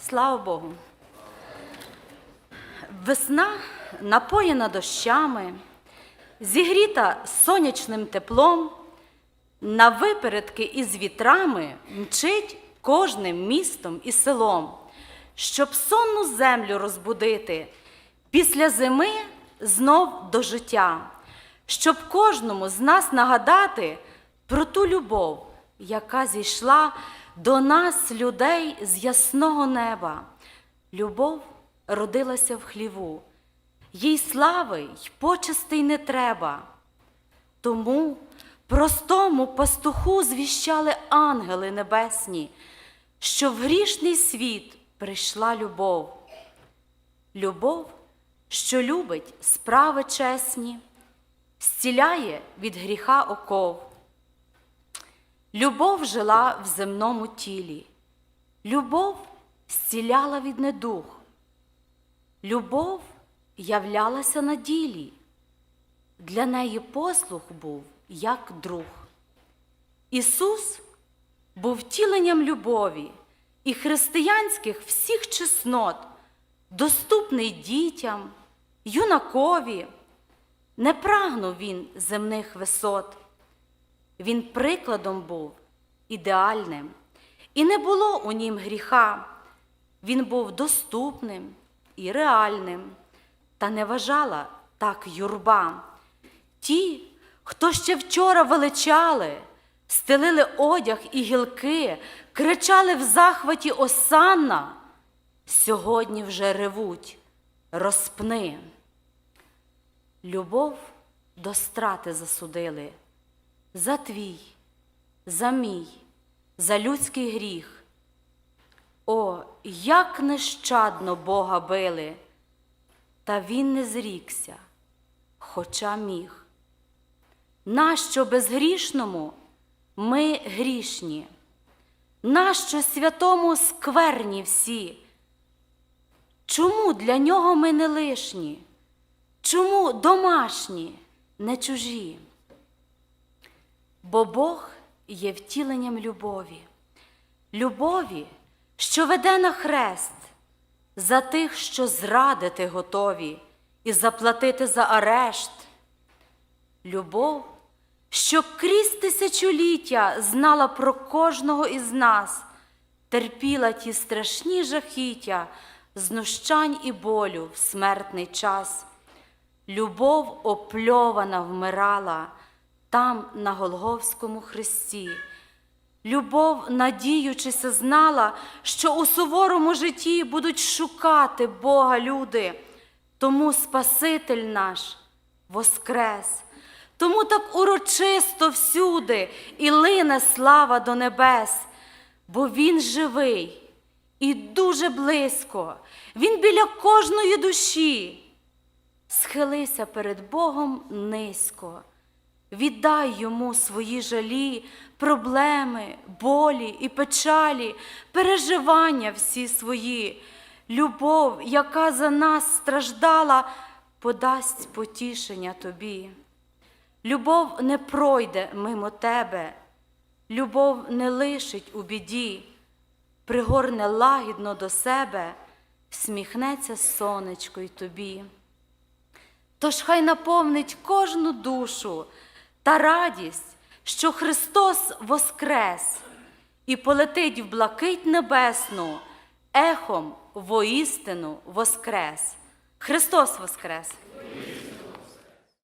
Слава Богу. Весна напоєна дощами, зігріта сонячним теплом, на випередки із вітрами мчить кожним містом і селом, щоб сонну землю розбудити, після зими знов до життя, щоб кожному з нас нагадати про ту любов, яка зійшла до нас, людей з ясного неба. Любов родилася в хліву, їй слави й почестей не треба. Тому простому пастуху звіщали ангели небесні, що в грішний світ прийшла любов. Любов, що любить справи чесні, зціляє від гріха оков. Любов жила в земному тілі, любов зціляла від недух, любов являлася на ділі, для неї послух був як друг. Ісус був втіленням любові і християнських всіх чеснот, доступний дітям, юнакові. Не прагнув він земних висот. Він прикладом був ідеальним, і не було у нім гріха. Він був доступним і реальним, та не вважала так юрба. Ті, хто ще вчора величали, стелили одяг і гілки, кричали в захваті осанна, сьогодні вже ревуть, розпни. Любов до страти засудили за твій, за мій, за людський гріх. О, як нещадно Бога били, та він не зрікся, хоча міг. Нащо безгрішному ми грішні? Нащо святому скверні всі? Чому для нього ми не лишні? Чому домашні, не чужі? Бо Бог є втіленням любові, любові, що веде на хрест, за тих, що зрадити готові і заплатити за арешт. Любов, що крізь тисячоліття знала про кожного із нас, терпіла ті страшні жахіття, знущань і болю в смертний час. Любов опльована вмирала там, на Голговському хресті. Любов, надіючися, знала, що у суворому житті будуть шукати Бога люди, тому Спаситель наш воскрес. Тому так урочисто всюди і лине слава до небес, бо Він живий і дуже близько, Він біля кожної душі. Схилися перед Богом низько, віддай йому свої жалі, проблеми, болі і печалі, переживання всі свої, любов, яка за нас страждала, подасть потішення тобі. Любов не пройде мимо тебе, любов не лишить у біді, пригорне лагідно до себе, сміхнеться сонечко й тобі. Тож хай наповнить кожну душу та радість, що Христос воскрес і полетить в блакить небесну, ехом воістину воскрес. Христос воскрес!